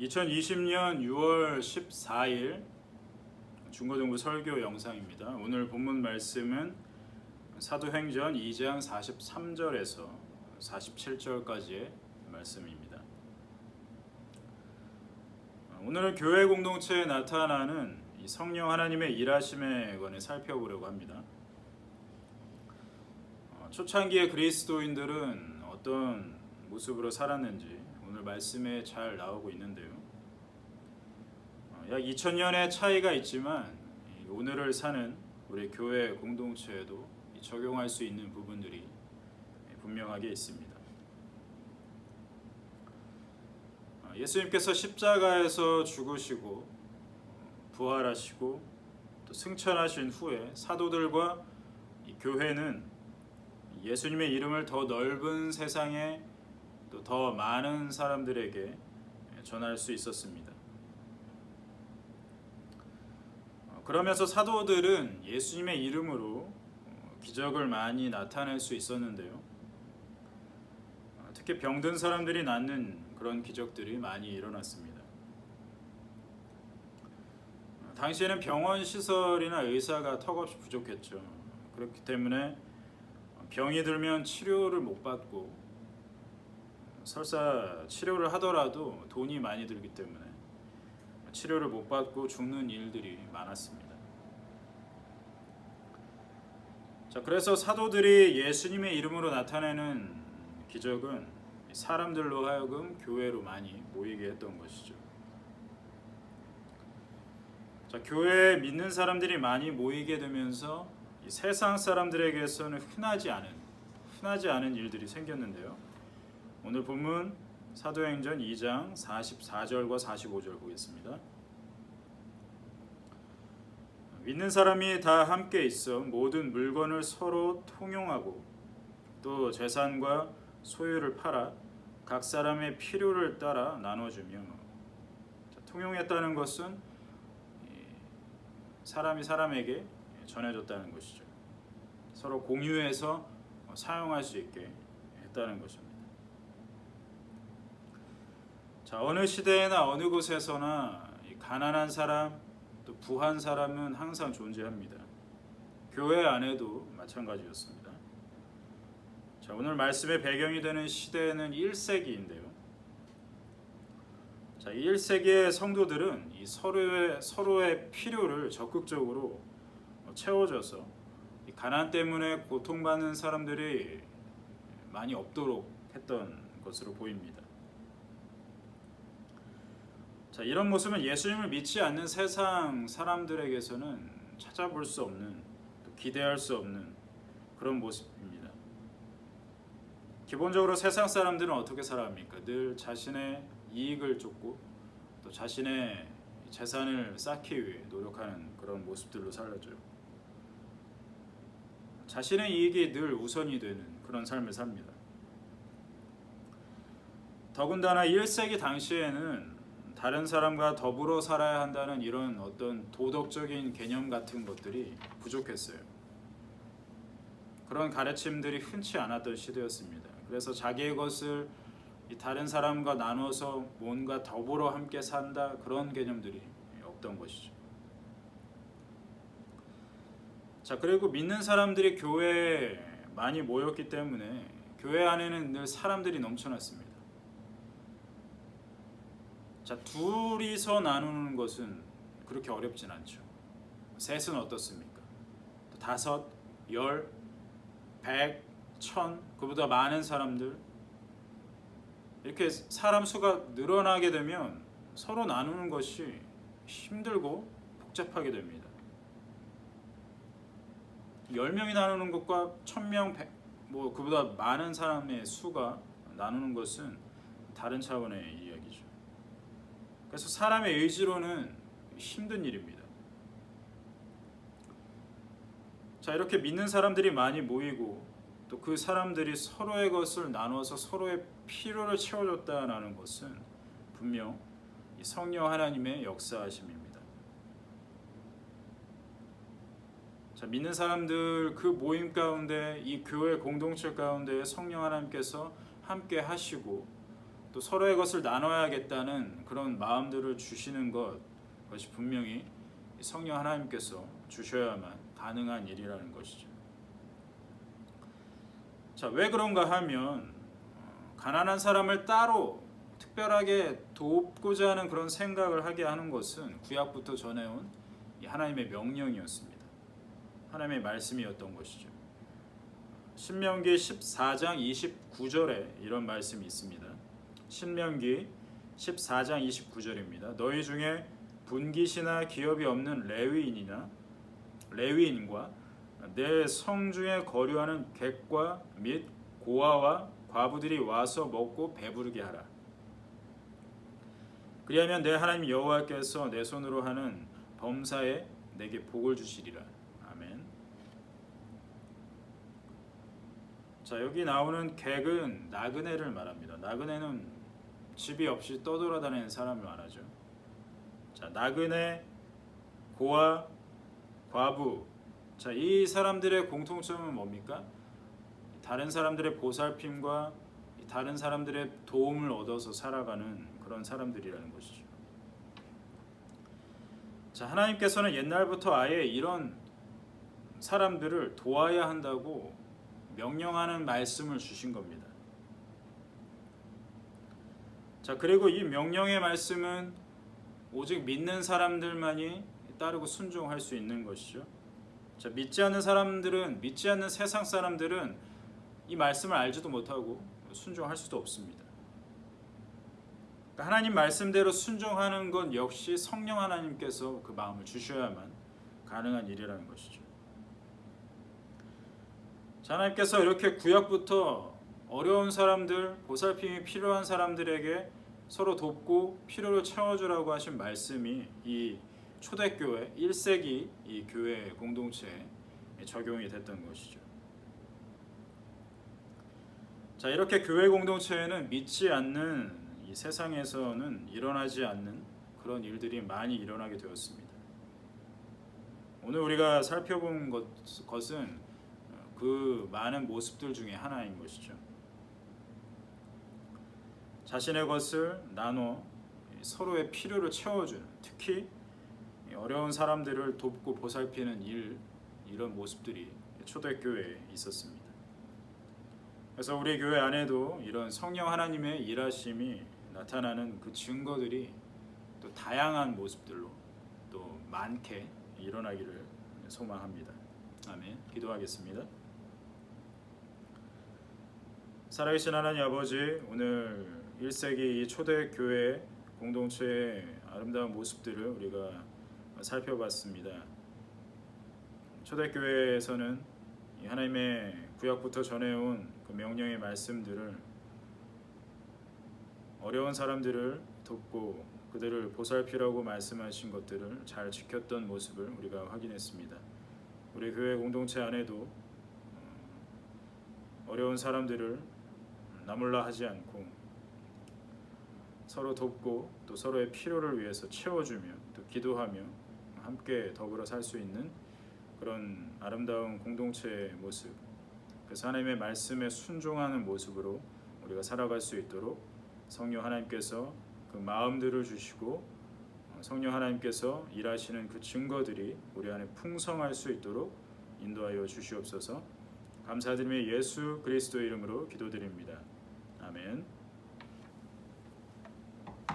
2020년 6월 14일 중고등부 설교 영상입니다. 오늘 본문 말씀은 사도행전 2장 43절에서 47절까지의 말씀입니다. 오늘은 교회 공동체에 나타나는 이 성령 하나님의 일하심에 관해 살펴보려고 합니다. 어, 초창기의 그리스도인들은 어떤 모습으로 살았는지 오늘 말씀에 잘 나오고 있는데요. 어, 약 2000년의 차이가 있지만 이 오늘을 사는 우리 교회 공동체에도 이 적용할 수 있는 부분들이 분명하게 있습니다. 어, 예수님께서 십자가에서 죽으시고 어, 부활하시고 또 승천하신 후에 사도들과 이 교회는 예수님의 이름을 더 넓은 세상에 또 더 많은 사람들에게 전할 수 있었습니다. 어, 그러면서 사도들은 예수님의 이름으로 어, 기적을 많이 나타낼 수 있었는데요. 어, 특히 병든 사람들이 낫는 그런 기적들이 많이 일어났습니다. 어, 당시에는 병원 시설이나 의사가 턱없이 부족했죠. 그렇기 때문에 병이 들면 치료를 못 받고 설사 치료를 하더라도 돈이 많이 들기 때문에 치료를 못 받고 죽는 일들이 많았습니다. 자, 그래서 사도들이 예수님의 이름으로 나타내는 기적은 사람들로 하여금 교회로 많이 모이게 했던 것이죠. 자, 교회에 믿는 사람들이 많이 모이게 되면서 이 세상 사람들에게서는 흔하지 않은 흔하지 않은 일들이 생겼는데요. 오늘 본문 사도행전 2장 44절과 45절 보겠습니다. 믿는 사람이 다 함께 있어 모든 물건을 서로 통용하고 또 재산과 소유를 팔아 각 사람의 필요를 따라 나눠주며 자, 통용했다는 것은 사람이 사람에게 전해줬다는 것이죠. 서로 공유해서 사용할 수 있게 했다는 것입니다. 자 어느 시대나 어느 곳에서나 가난한 사람 또 부한 사람은 항상 존재합니다. 교회 안에도 마찬가지였습니다. 자 오늘 말씀의 배경이 되는 시대는 1세기인데요. 자 1세기의 성도들은 이 서로의 서로의 필요를 적극적으로 채워줘서 이 가난 때문에 고통받는 사람들이 많이 없도록 했던 것으로 보입니다. 자, 이런 모습은 예수님을 믿지 않는 세상 사람들에게서는 찾아볼 수 없는 또 기대할 수 없는 그런 모습입니다. 기본적으로 세상 사람들은 어떻게 살아갑니까? 늘 자신의 이익을 쫓고 또 자신의 재산을 쌓기 위해 노력하는 그런 모습들로 살아죠. 자신의 이익이 늘 우선이 되는 그런 삶을 삽니다. 더군다나 1세기 당시에는 다른 사람과 더불어 살아야 한다는 이런 어떤 도덕적인 개념 같은 것들이 부족했어요. 그런 가르침들이 흔치 않았던 시대였습니다. 그래서 자기의 것을 다른 사람과 나눠서 뭔가 더불어 함께 산다 그런 개념들이 없던 것이죠. 자 그리고 믿는 사람들이 교회에 많이 모였기 때문에 교회 안에는 늘 사람들이 넘쳐났습니다. 자 둘이서 나누는 것은 그렇게 어렵진 않죠. 셋은 어떻습니까? 다섯, 열, 백, 천 그보다 많은 사람들 이렇게 사람 수가 늘어나게 되면 서로 나누는 것이 힘들고 복잡하게 됩니다. 10명이 나누는 것과 1000명, 뭐 그보다 많은 사람의 수가 나누는 것은 다른 차원의 이야기죠. 그래서 사람의 의지로는 힘든 일입니다. 자, 이렇게 믿는 사람들이 많이 모이고 또 그 사람들이 서로의 것을 나눠서 서로의 필요를 채워줬다는 것은 분명 성령 하나님의 역사하심입니다. 자, 믿는 사람들 그 모임 가운데 이 교회 공동체 가운데 성령 하나님께서 함께 하시고 또 서로의 것을 나눠야겠다는 그런 마음들을 주시는 것 그것이 분명히 성령 하나님께서 주셔야만 가능한 일이라는 것이죠. 자, 왜 그런가 하면 어, 가난한 사람을 따로 특별하게 돕고자 하는 그런 생각을 하게 하는 것은 구약부터 전해온 이 하나님의 명령이었습니다. 하나님의 말씀이었던 것이죠. 신명기 14장 29절에 이런 말씀이 있습니다. 신명기 14장 29절입니다. 너희 중에 분깃이나 기업이 없는 레위인이나 레위인과 내 성중에 거류하는 객과 및 고아와 과부들이 와서 먹고 배부르게 하라. 그리하면 내 하나님 여호와께서 내 손으로 하는 범사에 내게 복을 주시리라. 아멘. 자 여기 나오는 객은 나그네를 말합니다. 나그네는 집이 없이 떠돌아다니는 사람을 말하죠. 자 나그네, 고아, 과부. 자 이 사람들의 공통점은 뭡니까? 다른 사람들의 보살핌과 다른 사람들의 도움을 얻어서 살아가는 그런 사람들이라는 것이죠. 자 하나님께서는 옛날부터 아예 이런 사람들을 도와야 한다고 명령하는 말씀을 주신 겁니다. 자, 그리고 이 명령의 말씀은 오직 믿는 사람들만이 따르고 순종할 수 있는 것이죠. 자, 믿지 않는 사람들은 믿지 않는 세상 사람들은 이 말씀을 알지도 못하고 순종할 수도 없습니다. 그러니까 하나님 말씀대로 순종하는 건 역시 성령 하나님께서 그 마음을 주셔야만 가능한 일이라는 것이죠. 자, 하나님께서 이렇게 구약부터 어려운 사람들, 보살핌이 필요한 사람들에게 서로 돕고 필요를 채워주라고 하신 말씀이 이 초대교회 1세기 이 교회 공동체에 적용이 됐던 것이죠. 자, 이렇게 교회 공동체에는 믿지 않는 이 세상에서는 일어나지 않는 그런 일들이 많이 일어나게 되었습니다. 오늘 우리가 살펴본 것, 것은 그 많은 모습들 중에 하나인 것이죠. 자신의 것을 나눠 서로의 필요를 채워주는 특히 어려운 사람들을 돕고 보살피는 일 이런 모습들이 초대교회에 있었습니다. 그래서 우리 교회 안에도 이런 성령 하나님의 일하심이 나타나는 그 증거들이 또 다양한 모습들로 또 많게 일어나기를 소망합니다. 아멘. 기도하겠습니다. 살아계신 하나님 아버지 오늘 1세기 이 초대 교회 공동체의 아름다운 모습들을 우리가 살펴봤습니다. 초대교회에서는 하나님의 구약부터 전해온 그 명령의 말씀들을 어려운 사람들을 돕고 그들을 보살피라고 말씀하신 것들을 잘 지켰던 모습을 우리가 확인했습니다. 우리 교회 공동체 안에도 어려운 사람들을 나몰라 하지 않고 서로 돕고 또 서로의 필요를 위해서 채워주며 또 기도하며 함께 더불어 살 수 있는 그런 아름다운 공동체의 모습 그래서 하나님의 말씀에 순종하는 모습으로 우리가 살아갈 수 있도록 성령 하나님께서 그 마음들을 주시고 성령 하나님께서 일하시는 그 증거들이 우리 안에 풍성할 수 있도록 인도하여 주시옵소서 감사드리며 예수 그리스도 이름으로 기도드립니다. 아멘.